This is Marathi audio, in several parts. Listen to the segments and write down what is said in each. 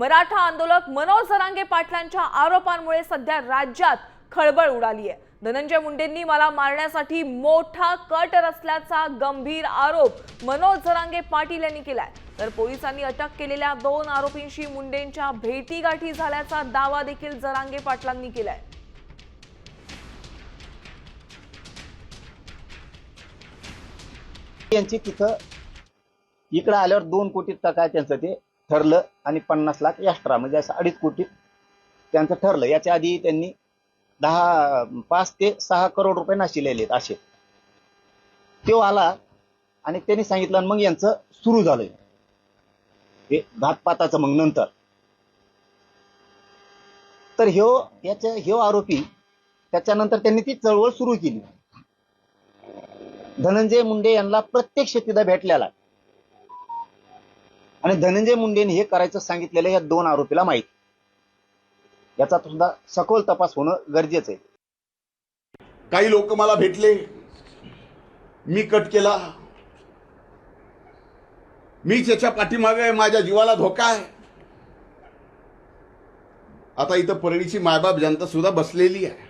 मराठा आंदोलक मनोज जरांगे पाटलांच्या आरोपांमुळे सध्या राज्यात खळबळ उडाली आहे. धनंजय मुंडेंनी मला मारण्यासाठी मोठा कट रचल्याचा गंभीर आरोप मनोज जरांगे पाटील यांनी केलाय. तर पोलिसांनी अटक केलेल्या दोन आरोपींशी मुंडेंच्या भेटीगाठी झाल्याचा दावा देखील जरांगे पाटलांनी केलाय. यांची तिथं इकडं आल्यावर दोन कोटीत का त्यांचं ते. ठरलं आणि पन्नास लाख एक्स्ट्रा म्हणजे असं अडीच कोटी त्यांचं ठरलं. याच्या आधी त्यांनी दहा पाच ते सहा करोड रुपये नाशिलेले आहेत असे. तो आला आणि त्यांनी सांगितलं आणि मग यांचं सुरू झालंय. हे घातपाताचं मग नंतर. तर ह्यो याच्या ह्यो आरोपी त्याच्यानंतर त्यांनी ती चळवळ सुरू केली. धनंजय मुंडे यांना प्रत्यक्ष तिथं भेटलेला आणि धनंजय मुंडेने हे करायचं सांगितलेलं या दोन आरोपीला माहीत. याचा सुद्धा सखोल तपास होणं गरजेचं आहे. काही लोक मला भेटले. मी कट केला. मीच याच्या पाठीमागे आहे, माझ्या जीवाला धोका आहे. आता इथं परळीची मायबाप जनता सुद्धा बसलेली आहे.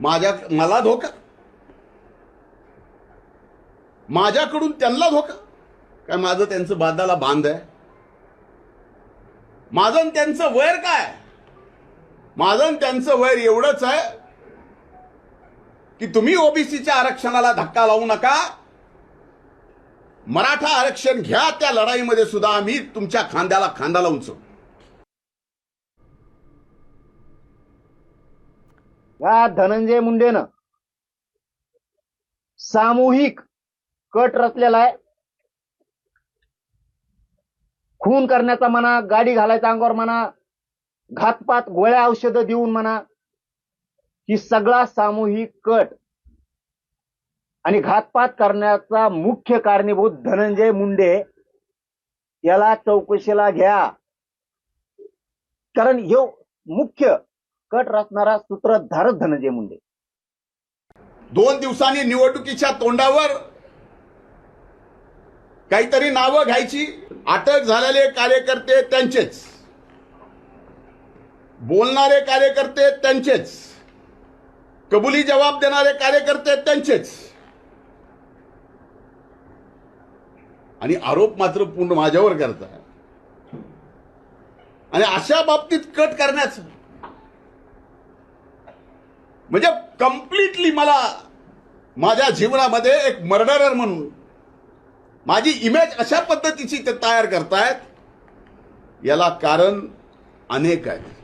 माझ्या मला धोका. माझ्याकडून त्यांना धोका. काय माझं त्यांचं बांधाला बांध आहे? माझं त्यांचं वैर काय? माझं त्यांचं वैर एवढंच आहे की तुम्ही ओबीसीच्या आरक्षणाला धक्का लावू नका. मराठा आरक्षण घ्या त्या लढाईमध्ये सुद्धा आम्ही तुमच्या खांद्याला खांदा लावून चढू. या धनंजय मुंडेनं सामूहिक कट रचलेला आहे. खून करण्याचा म्हणा गाडी घालायचा अंगावर म्हणा घातपात गोळ्या औषधं देऊन म्हणा ही सगळा सामूहिक कट आणि घातपात करण्याचा मुख्य कारणीभूत धनंजय मुंडे याला चौकशीला घ्या. कारण ह्यो मुख्य कट रचणारा सूत्रधारच धनंजय मुंडे. दोन दिवसांनी निवडणुकीच्या तोंडावर काहीतरी नावं घ्यायची. अटक झालेले कार्यकर्ते त्यांचेच. बोलणारे कार्यकर्ते त्यांचेच. कबुली जबाब देणारे कार्यकर्ते त्यांचेच. आणि आरोप मात्र पूर्ण माझ्यावर करता आणि अशा बाबतीत कट करण्याचं. म्हणजे कम्प्लिटली मला माझ्या जीवनामध्ये एक मर्डरर म्हणून माझी इमेज अशा पद्धतीची ते तयार करतायत याला कारण अनेक आहेत.